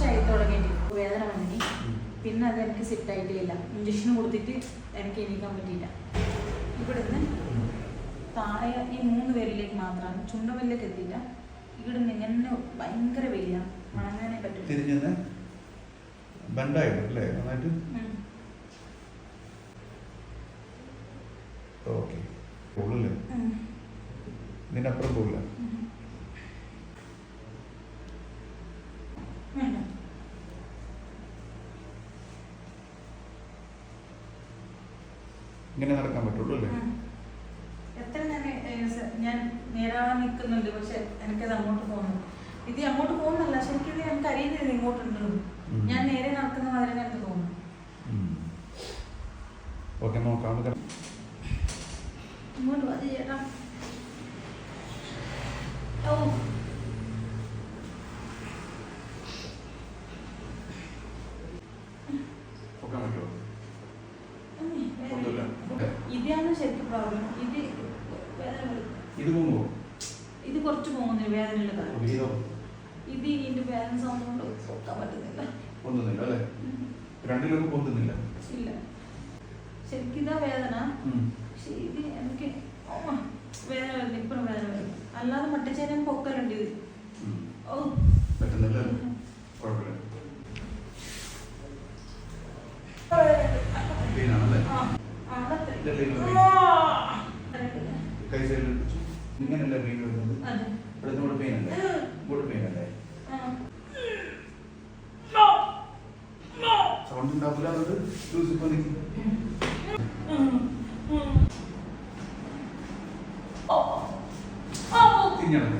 വർഷമായി തുടങ്ങിയിട്ട് വേദന വന്നി പിന്നെ അത് എനിക്ക് സെറ്റ് ആയിട്ടില്ല. ഇഞ്ചക്ഷൻ കൊടുത്തിട്ട് എനിക്ക് എണീക്കാൻ പറ്റിയില്ല. ഇവിടുന്ന് താഴെ ഈ മൂന്ന് പേരിലേക്ക് മാത്രമാണ് ചുണ്ടവല്ലേക്ക് എത്തിയില്ല. ഇവിടുന്ന് ഇങ്ങനെ ഭയങ്കര വലിയ മണങ്ങാനേ പറ്റും ബണ്ടായിട്ട് അല്ലേ? നന്നായിട്ട്? ഉം. ഓക്കെ. ഉം. ഇതിനപ്പുറം പോകില്ല ഇങ്ങനെ നടക്കാൻ പറ്റുള്ളൂ അല്ലേ. എത്ര ഞാൻ നേരാവാൻ നിൽക്കുന്നുണ്ട് പക്ഷെ എനിക്കത് അങ്ങോട്ട് പോകുന്നു ഇത് അങ്ങോട്ട് പോകുന്നല്ല ശരിക്കും ഇത് എനിക്ക് അറിയുന്നില്ല ഇങ്ങോട്ടുണ്ട്? ഞാൻ നേരെ നടക്കുന്ന മാതിരി എനിക്ക് തോന്നുന്നു ഓക്കെ നോക്കാം. ഇങ്ങോട്ട് ചേട്ടാ ഓ ഇതാണ് ശരിക്കും പ്രോബ്ലം ഇത് വേദന. ഇത് പോകുമോ ഇത് കുറച്ച് പോകുന്നില്ല വേദനയുള്ള ഇത് ഇതിന്റെ വേദന സൗണ്ട് കൊണ്ട് പറ്റുന്നില്ല. പൊന്തുന്നില്ല അല്ലേ? രണ്ടിലൊന്നും പൊന്തുന്നില്ല ഇല്ല. ശരിക്കും ഇതാ വേദന. പക്ഷെ ഇത് എനിക്ക് വേദന വരുന്നു ഇപ്പഴും വേദന വരുന്നു. അല്ലാതെ മട്ടിച്ചേരാൻ പൊക്കലുണ്ട് ഇത് ഉം. ഓ പറ്റുന്നില്ല കുഴപ്പമില്ല പെയിനാണല്ലേ ആ, ആ, അതത്രേ. ഇതല്ലേ ഇത് ആ. കൈ സൈഡിൽ പിടിച്ചു. ഇങ്ങനെയല്ല പെയിൻ വരുന്നത്. ഇവിടെ പെയിൻ അല്ലേ ഇങ്ങോട്ട് പെയിൻ അല്ലേ. സൗണ്ട് ഉണ്ടാവില്ല ഇപ്പൊ. തിരിഞ്ഞാണ്.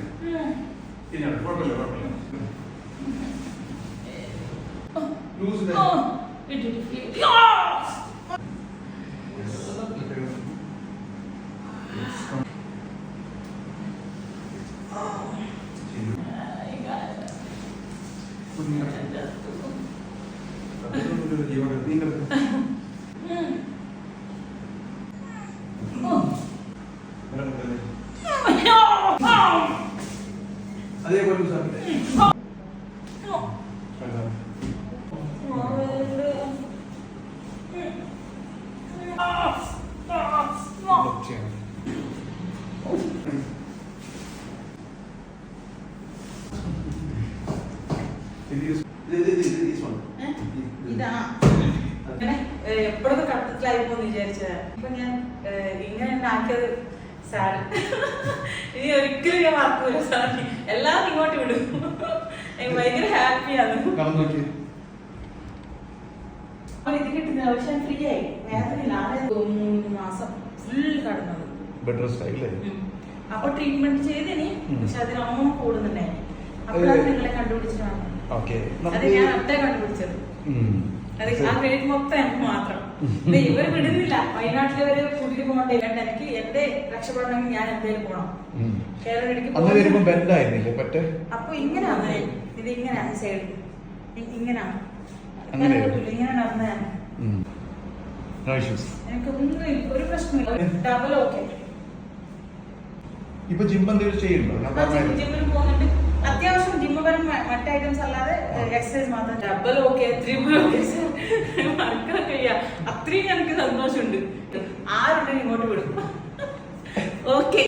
തിരിഞ്ഞാണ് കുഴപ്പമില്ല കുഴപ്പമില്ല. ലൂസ് ഇട്ടു, ഇട്ടു, ഇട്ടു. ആ. എപ്പോഴൊക്കെ കട്ടത്തിലായി പോന്ന് വിചാരിച്ചതാ? ഇപ്പൊ ഞാൻ ഇങ്ങനെ ആക്കിയത് ഇനി ഒരിക്കലും ഞാൻ മറക്കൂല സാറി എല്ലാം ഇങ്ങോട്ട് വിടും. ഭയങ്കര ഹാപ്പിയാണ്. ഇത് കിട്ടുന്ന പക്ഷെ ഫ്രീ ആയി. മൂന്ന് മാസം ഫുൾ കടന്നത്. ബെഡ് റെസ്റ്റ് ആയില്ലേ അപ്പൊ ട്രീറ്റ്മെന്റ് ചെയ്തിനി. പക്ഷെ പക്ഷെ അതിനൊന്നും കൂടുന്നുണ്ടായി. അപ്പോഴാണ് നിങ്ങളെ അത് ഞാൻ കണ്ടുപിടിച്ചത്. അത് ആ ക്രെഡിറ്റ് മൊത്തം എനിക്ക് മാത്രം. ഇവർ വിടുന്നില്ല. വയനാട്ടിലെ ഒരു കൂട്ടിട്ട് പോകണ്ടേ? എനിക്ക് എന്റെ രക്ഷപ്പെടണമെങ്കിൽ ഞാൻ ആയിരുന്നില്ലേ പറ്റേ? അപ്പൊ ഇങ്ങനെയാണ് ഇത് ഇങ്ങനെയാണ് സൈഡ് ഇങ്ങനെയാണ് ഇങ്ങനെ നടന്നതാണ് നോ ഇഷ്യൂസ് എനിക്ക് ഒന്നും ഒരു പ്രശ്നമില്ല. ഡബിൾ ഓക്കെ ഇപ്പൊ ജിം എന്തെങ്കിലും ചെയ്യുന്നുണ്ടോ? ഞാൻ. ജിമ്മിൽ പോകുന്നുണ്ട്. അത്യാവശ്യം ജിമ്മ് പരം മറ്റ് ഐറ്റംസ് അല്ലാതെ എക്സസൈസ് മാത്രം ഡബിൾ ഓക്കെ മറക്കാൻ കഴിയാ അത്രയും എനിക്ക് സന്തോഷമുണ്ട്. ആരുണ്ടെങ്കിൽ ഇങ്ങോട്ട് വിടും. ഓക്കെ